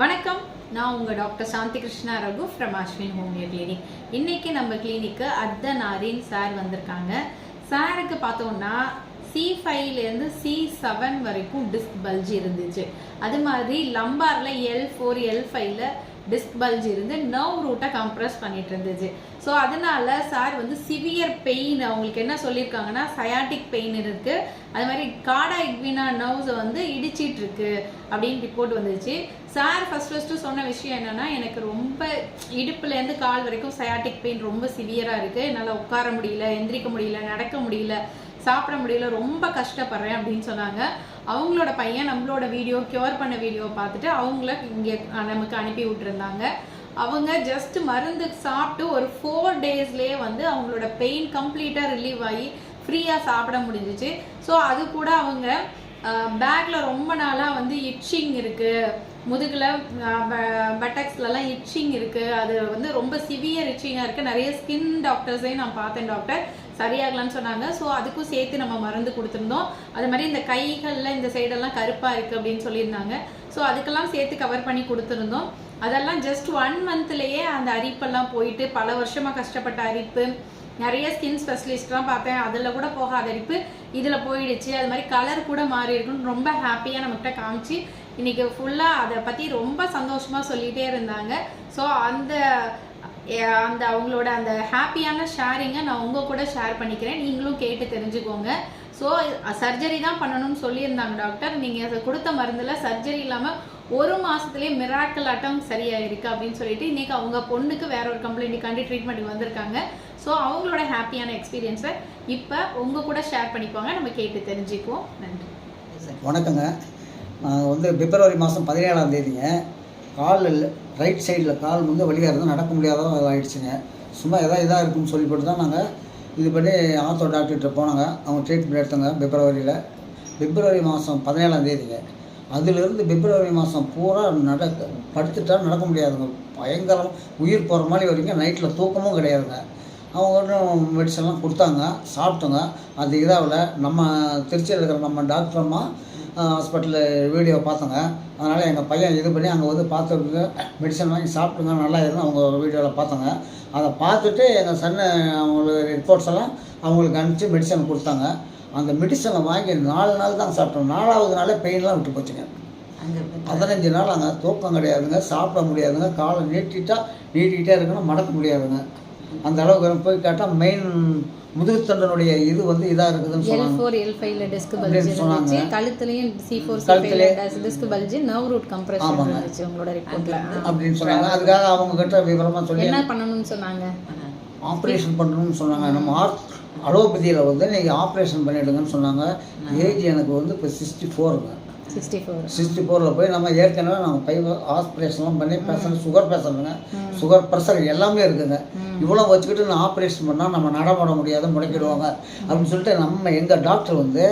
வணக்கம். நான் உங்கள் doctor Shanthi Krishna Raghu from Ashwin homeo clinic இன்னைக்கு நம்ம கிளினிக்கு அர்த்தநாரின் சார் வந்திருக்காங்க. சாருக்கு பார்த்தோன்னா சி ஃபைவ்லேருந்து சி செவன் வரைக்கும் டிஸ்க் பல்ஜ் இருந்துச்சு. அது மாதிரி லம்பாரில் எல் ஃபோர் எல் ஃபைவ்ல டிஸ்க் பல்ஜ் இருந்து நர்வ் ரூட்டை கம்ப்ரஸ் பண்ணிட்டு இருந்துச்சு. ஸோ அதனால சார் வந்து சிவியர் பெயின் அவங்களுக்கு என்ன சொல்லியிருக்காங்கன்னா சயாட்டிக் பெயின் இருக்கு. அது மாதிரி காடா இக்வினா நர்வ்ஸை வந்து இடிச்சிட்டு இருக்கு அப்படின்னு ரிப்போர்ட் வந்துச்சு. சார் ஃபர்ஸ்ட் ஃபர்ஸ்ட் சொன்ன விஷயம் என்னன்னா எனக்கு ரொம்ப இடுப்புலேருந்து கால் வரைக்கும் சயாட்டிக் பெயின் ரொம்ப சிவியராக இருக்கு. என்னால் உட்கார முடியல எந்திரிக்க முடியல நடக்க முடியல. சாப்பிட முடியல ரொம்ப கஷ்டப்படுறேன் அப்படின்னு சொன்னாங்க. அவங்களோட பையன் நம்மளோட வீடியோ கியூர் பண்ண வீடியோ பார்த்துட்டு அவங்கள இங்கே நமக்கு அனுப்பி விட்டுருந்தாங்க. அவங்க ஜஸ்ட் மருந்து சாப்பிட்டு ஒரு ஃபோர் டேஸ்லேயே வந்து அவங்களோட பெயின் கம்ப்ளீட்டாக ரிலீவ் ஆகி ஃப்ரீயாக சாப்பிட முடிஞ்சிச்சு. ஸோ அது கூட அவங்க பேக்கில் ரொம்ப நாளாக வந்து இட்சிங் இருக்குது முதுகில் பட்டக்ஸ்லலாம் இட்சிங் இருக்குது அது வந்து ரொம்ப சிவியர் இட்சிங்காக இருக்குது நிறைய ஸ்கின் டாக்டர்ஸையும் நான் பார்த்தேன் டாக்டர் சரியாகலாம்னு சொன்னாங்க. ஸோ அதுக்கும் சேர்த்து நம்ம மருந்து கொடுத்துருந்தோம். அது மாதிரி இந்த கைகளில் இந்த சைடெல்லாம் கருப்பாக இருக்குது அப்படின்னு சொல்லியிருந்தாங்க. ஸோ அதுக்கெல்லாம் சேர்த்து கவர் பண்ணி கொடுத்துருந்தோம். அதெல்லாம் ஜஸ்ட் ஒன் மந்த்லேயே அந்த அரிப்பெல்லாம் போயிட்டு பல வருஷமாக கஷ்டப்பட்ட அரிப்பு. நிறைய ஸ்கின் ஸ்பெஷலிஸ்ட்லாம் பார்த்தேன். அதில் கூட போகாத அரிப்பு. இதில் போயிடுச்சு. அது மாதிரி கலர் கூட மாறி இருக்குன்னு ரொம்ப ஹாப்பியாக நம்மகிட்ட காமிச்சு இன்றைக்கி ஃபுல்லாக அதை பற்றி ரொம்ப சந்தோஷமாக சொல்லிகிட்டே இருந்தாங்க. ஸோ அந்த அந்த அவங்களோட அந்த ஹாப்பியான ஷேரிங்கை நான் உங்கள் கூட ஷேர் பண்ணிக்கிறேன். நீங்களும் கேட்டு தெரிஞ்சுக்கோங்க. ஸோ சர்ஜரி தான் பண்ணணும்னு சொல்லியிருந்தாங்க டாக்டர். நீங்கள் அதை கொடுத்த மருந்தில் சர்ஜரி இல்லாமல் ஒரு மாதத்துலேயே மிராக்கல் அட்டம் சரியாயிருக்கு அப்படின்னு சொல்லிட்டு இன்றைக்கி அவங்க பொண்ணுக்கு வேற ஒரு கம்ப்ளைண்ட்டுக்காண்டி ட்ரீட்மெண்ட் வந்திருக்காங்க. ஸோ அவங்களோட ஹாப்பியான எக்ஸ்பீரியன்ஸை இப்போ உங்கள் கூட ஷேர் பண்ணிக்கோங்க. நம்ம கேட்டு தெரிஞ்சுக்குவோம். நன்றி. வணக்கங்க. நான் வந்து பிப்ரவரி மாதம் பதினேழாம் தேதிங்க. காலில் ரைட் சைடில் கால் வந்து வழியாக இருந்தால் நடக்க முடியாத ஆகிடுச்சுங்க சும்மா எதாவது இதாக இருக்குன்னு சொல்லிப்பட்டு தான் நாங்கள் இது பண்ணி ஆத்தோ டாக்டர்கிட்ட போனாங்க. அவங்க ட்ரீட்மெண்ட் எடுத்தாங்க பிப்ரவரியில். பிப்ரவரி மாதம் பதினேழாம் தேதிங்க. அதுலேருந்து பிப்ரவரி மாதம் பூரா நடக்க படுத்துட்டா நடக்க முடியாதுங்க. பயங்கரம் உயிர் போகிற மாதிரி வரைக்கும் நைட்டில் தூக்கமும் கிடையாதுங்க. அவங்க ஒன்றும் மெடிசன்லாம் கொடுத்தாங்க சாப்பிட்டோங்க. அது இதாகல நம்ம திருச்சியில் இருக்கிற நம்ம டாக்டர் அம்மா ஹாஸ்பிட்டலில் வீடியோ பார்த்தோங்க. அதனால் எங்கள் பையன் இது பண்ணி அங்கே வந்து பார்த்துட்டு மெடிசன் வாங்கி சாப்பிட்டுங்க நல்லா இருந்து அவங்க வீடியோவில் பார்த்தோங்க. அதை பார்த்துட்டு எங்கள் சன்னு அவங்களுக்கு ரிப்போர்ட்ஸ் எல்லாம் அவங்களுக்கு அனுப்பிச்சு மெடிசன் கொடுத்தாங்க. அந்த மெடிசனை வாங்கி நாலு நாள் தான் சாப்பிட்டோம். நாலாவது நாளே பெயின்லாம் விட்டு போச்சுங்க. பதினஞ்சு நாள் அங்கே தூக்கம் கிடையாதுங்க சாப்பிட முடியாதுங்க. காலை நீட்டிட்டா நீட்டிக்கிட்டே இருக்கணும் மடக்க முடியாதுங்க. அந்த அளவுக்கு போய் கேட்டால் மெயின் முதுகுத்தண்டனுடைய இது வந்து இதாக இருக்குதுன்னு எல் சொன்னாங்க. ஃபோர் எல் ஃபைவ்ல டிஸ்க் பல்ஜ் அப்படின்னு சொன்னாங்க. கழுத்துலையும் சி ஃபோர் ஃபைவ்ல disc bulge nerve root compression. இருந்துச்சு உங்களோட ரிப்போர்ட்ல அப்படின்னு சொன்னாங்க. அதுக்காக அவங்க கிட்ட விவரமாக சொல்லி என்ன பண்ணணும்னு சொன்னாங்க? ஆப்ரேஷன் பண்ணணும்னு சொன்னாங்க. நம்ம ஆர்த் அலோபதியில் வந்து நீங்கள் ஆப்ரேஷன் பண்ணிடுங்கன்னு சொன்னாங்க. ஏஜ் எனக்கு வந்து இப்போ சிக்ஸ்டி ஃபோருங்க சிக்ஸ்டி ஃபோர். சிக்ஸ்டி ஃபோரில் போய் நம்ம ஏற்கனவே நம்ம பை ஆப்ரேஷன்லாம் பண்ணி பேசணும் சுகர் பேசணுங்க சுகர் ப்ரெஷர் எல்லாமே இருக்குங்க. இவ்வளோ வச்சுக்கிட்டு நான் ஆப்ரேஷன் பண்ணால் நம்ம நடமாட முடியாத முடக்கிடுவாங்க. அப்படின்னு சொல்லிட்டு நம்ம எங்கள் டாக்டர் வந்து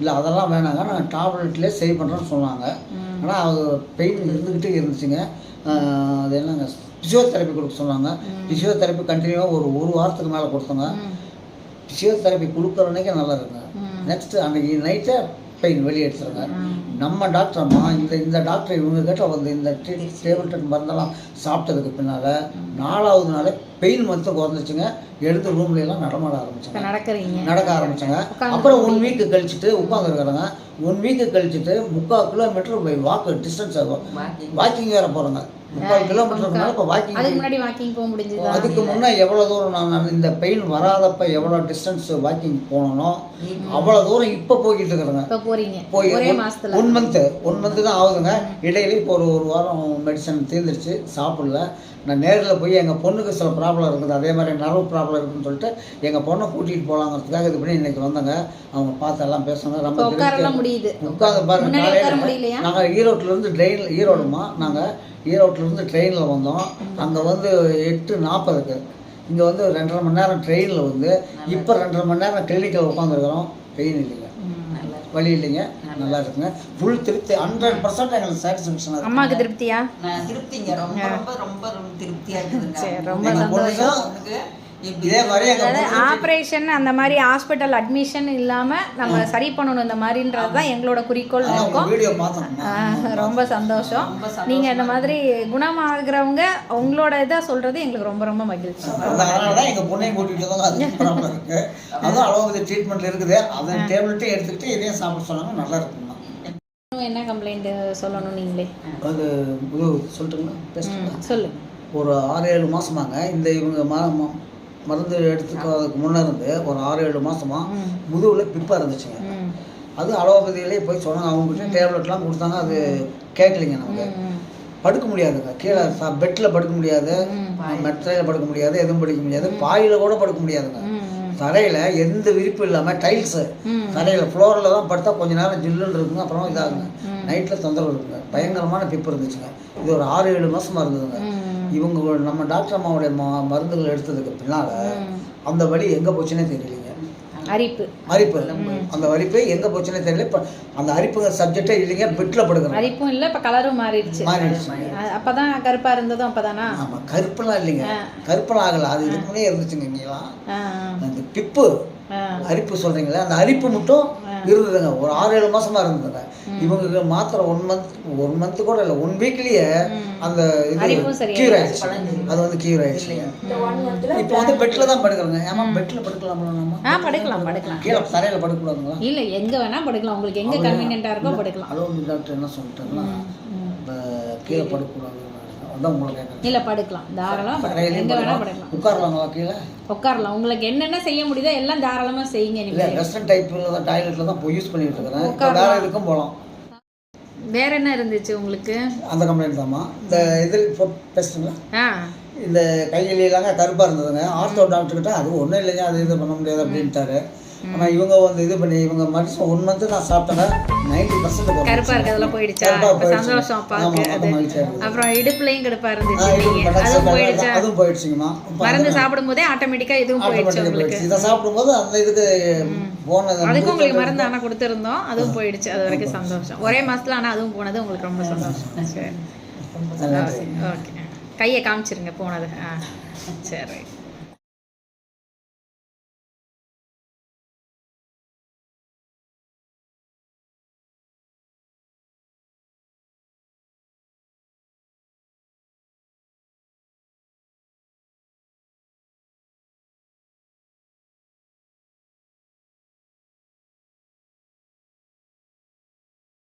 இல்லை அதெல்லாம் வேணாங்க நாங்கள் டாப்லெட்லேயே சரி பண்ணுறோன்னு சொன்னாங்க. ஆனால் அது பெயின் இருந்துக்கிட்டே இருந்துச்சுங்க. அது என்னங்க ஃபிசியோதெரப்பி கொடுக்க சொன்னாங்க. ஃபிசியோதெரப்பி கண்டினியூவாக ஒரு ஒரு வாரத்துக்கு மேலே கொடுத்தோங்க. ஃபிசியோதெரப்பி கொடுக்குற அன்னைக்கு நல்லா இருக்குங்க. நெக்ஸ்ட் அன்னைக்கு நைட்டே பெயின் வெளியே எடுத்துருங்க நம்ம டாக்டர் அம்மா இந்த இந்த டாக்டர் இவங்க கிட்ட வந்து இந்த டேபிள் டென் மருந்தெல்லாம் சாப்பிட்டதுக்கு பின்னால் நாலாவது நாளே பெயின் மட்டும் குறைஞ்சிச்சுங்க. எடுத்து ரூம்ல எல்லாம் நடமாட ஆரம்பிச்சாங்க. இப்போ நடக்கிறீங்க. நடக்க ஆரம்பிச்சாங்க. அப்புறம் ஒன் வீக்கு கழிச்சுட்டு உட்காந்துருக்குறாங்க ஒன் வீக்கு கழிச்சுட்டு முக்கால் கிலோமீட்டர் போய் வாக்கு டிஸ்டன்ஸ் ஆகும். வாக்கிங் வேற போகிறோங்க முக்கால் கிலோமீட்டருக்கு மேலே இப்போ வாக்கிங் அதுக்கு முன்னாடி வாக்கிங் போக முடிஞ்சதா? அதுக்கு முன்னே எவ்வளோ தூரம் நான் இந்த பெயின் வராதப்ப எவ்வளோ டிஸ்டன்ஸ் வாக்கிங் போனனோ அவ்வளோ தூரம் இப்போ போய்கிட்டு இருக்கிறேங்க. இப்போ போறீங்க. போய் ஒரே ஒன்- மாசத்துல. ஒன் மந்த்து ஒன் மந்த்து தான் ஆகுதுங்க. இடையில இப்போ ஒரு ஒரு வாரம் மெடிசன் தீர்ந்துருச்சு சாப்பிடல. நான் நேரில் போய் எங்கள் பொண்ணுக்கு சில ப்ராப்ளம் இருக்குது. அதே மாதிரி நரவு ப்ராப்ளம் இருக்குன்னு சொல்லிட்டு எங்கள் பொண்ணை கூட்டிகிட்டு போகலாங்கிறதுக்காக இது பண்ணி இன்னைக்கு வந்தாங்க. அவங்க பார்த்து எல்லாம் பேசுனாங்க. இப்போ ரொம்ப முடியுது. உட்காந்து பாருங்க காலையில் நாங்கள் ஈரோட்டிலேருந்து ட்ரெயினில் ஈரோடுமா? நாங்கள் ஈரோட்டிலேருந்து ட்ரெயினில் வந்தோம். அங்கே வந்து எட்டு நாற்பதுக்கு இங்கே வந்து ரெண்டரை மணி நேரம் ட்ரெயினில் வந்து இப்போ ரெண்டரை மணி நேரம் கிளினிக்கில் உட்காந்துருக்குறோம் பெயின் இல்லைங்க. வழி இல்லைங்க. நல்லா இருக்குங்க ஃபுல் திருப்தி ஹண்ட்ரட் பர்சன்ட் எங்களுக்கு சாட்டிஸ்ஃபேக்ஷன் இருக்கு அம்மாவுக்கு திருப்தியா? நான் திருப்திங்க. ரொம்ப ரொம்ப ரொம்ப ரொம்ப திருப்தியா இருக்குதுங்க. ரொம்ப ஆப்ரேஷன் அந்த மாதிரி ஹாஸ்பிட்டல் அட்மிஷன் இல்லாம நம்ம சரி பண்ணணும் இந்த மாதிரின்றது தான் எங்களோட குறிக்கோள் இருக்கும். ரொம்ப சந்தோஷம். நீங்க இந்த மாதிரி குணமாகறவங்க உங்களோட இதை சொல்றது எங்களுக்கு ரொம்ப ரொம்ப மகிழ்ச்சி. அதனால தான் எங்கள் பொண்ணையும் கூட்டிகிட்டு தான் இருக்குது அதுவும் அலோபதி ட்ரீட்மெண்ட்டில் இருக்குது. அதை டேப்லெட்டையும் எடுத்துக்கிட்டு இதையும் சாப்பிட சொன்னாங்க. நல்லா இருக்குமா என்ன கம்ப்ளைண்ட் சொல்லணும் நீங்களே? அது சொல்லட்டுங்களா? சொல்லுங்க ஒரு ஆறு ஏழு மாதமாங்க இந்த இவங்க ம- மருந்து எடுத்துக்கிறதுக்கு முன்னே இருந்து ஒரு ஆறு ஏழு மாதமா ம், முதுகில் பிப்பாக இருந்துச்சுங்க. அது அலோபதியிலே போய் சொன்னாங்க. அவங்ககிட்ட டேப்லெட்லாம் கொடுத்தாங்க. அது கேட்கலைங்க நமக்கு. படுக்க முடியாதுங்க. கீழே பெட்டில் படுக்க முடியாது. மெத்தையில் படுக்க முடியாது. எதுவும் படுக்க முடியாது. பாயில் கூட படுக்க முடியாதுங்க. தரையில் எந்த விரிப்பு இல்லாமல் டைல்ஸு. தரையில் ஃப்ளோரில் தான் படுத்தா கொஞ்ச நேரம் ஜில்லுன்னு இருக்குங்க. அப்புறம் இதாகுங்க. நைட்டில் தொந்தரவு இருக்குங்க. பயங்கரமான பிப்பு இருந்துச்சுங்க. இது ஒரு ஆறு ஏழு மாதமாக இருந்ததுங்க. இவங்க நம்ம டாக்டர் அம்மாவுடைய மருந்துகள் எடுத்ததுக்கு பின்னால். அந்த வலி எங்கே போச்சுன்னே தெரியலைங்க. அரிப்பு. அரிப்பு. அந்த அரிப்பு எங்கே போச்சுன்னே தெரியல. இப்போ அந்த அரிப்புங்க சப்ஜெக்டே இல்லைங்க பெட்டில் படுக்கிறேன் அரிப்பும் இல்ல இப்ப கலரும் மாறிடுச்சு. மாறிடுச்சு அப்பதான் கருப்பா இருந்ததும் அப்பதானா? ஆமாம் கருப்பெல்லாம் இல்லைங்க. கருப்பெல்லாம் ஆகலை. அது இதுக்கு முன்னே இருந்துச்சுங்க இங்கெல்லாம். அந்த பிப்பு. அரிப்பு சொல்றீங்களே அந்த அரிப்பு மட்டும் இருந்ததுங்க. ஒரு ஆறு ஏழு மாசமா இருந்ததுங்க. இவங்களுக்கு மாத்திரை ஒன் மந்த் ஒன் மந்த் கூட இல்லை ஒன் வீக்லயே அந்த இது. கியூர் ஆயிடுச்சு. அது வந்து கியூர் ஆயிடுச்சு இப்போ வந்து பெட்ல தான் படுக்கிறோங்க. ஏமா பெட்ல படுக்கலாமா நம்ம ஆ படுக்கலாம் படுக்கலாம். கீழே தரையில படுக்கக்கூடாதுங்களா? இல்ல எங்க வேணா படுக்கலாம். உங்களுக்கு எங்க கன்வீனியன்ட்டா இருக்கோ படுக்கலாம். அலோபதி டாக்டர் என்ன. இந்த கீழே படுக்கக்கூடாது அதான் உங்களை கேட்குறேன். இல்ல படுக்கலாம். தாராளமா படுக்கலாம். எங்க வேணா படுக்கலாம். உட்காரலாங்களா கீழே? உட்காரலாம். உங்களுக்கு என்னென்ன செய்ய முடியுதோ எல்லாம் தாராளமா செய்யுங்க இல்லை நீங்க வெஸ்டர்ன் டைப்பில் தான் டாய்லெட்டில் தான் போய் யூஸ் பண்ணிட்டு இருக்கிறேன். இப்போ வேற எதுக்கும் போகலாம். வேற என்ன இருந்துச்சு உங்களுக்கு? அந்த கம்ப்ளைண்ட் தாம்மா. இந்த பேசுங்களா ஆ. இந்த கையிலாங்க கருப்பாக இருந்ததுங்க. ஆர்த்தோ டாக்டர்கிட்ட அது ஒன்றும் இல்லைங்க அது இது பண்ண முடியாது அப்படின்ட்டாரு. ஆனால் இவங்க வந்து இது பண்ணி இவங்க மனுஷன் ஒன் மந்த்து நான் சாப்பிட்டேங்க நைன்டி பர்சன்ட் கருப்பா இருக்கிறதெல்லாம் போயிடுச்சா. சந்தோஷம். அப்புறம் இடுப்புலயும் கடுப்பா இருந்துச்சு அதுவும் போயிடுச்சா? அதுவும் போயிடுச்சுங்கம்மா. இப்போ மருந்து சாப்பிடும் போதே ஆட்டோமேட்டிக்கா இதுவும் போயிடுச்சு ஆட்டோமேட்டிக்காக உங்களுக்கு இதை சாப்பிடும்போது அந்த இதுக்கு போனது அதுக்கும் உங்களுக்கு மருந்து ஆனா கொடுத்துருந்தோம். அதுவும் போயிடுச்சு. அது வரைக்கும் சந்தோஷம். ஒரே மாசத்துல ஆனா அதுவும் போனது உங்களுக்கு ரொம்ப சந்தோஷம். சரி. ஓகே. கையை காமிச்சிருங்க போனது. ஆ சரி.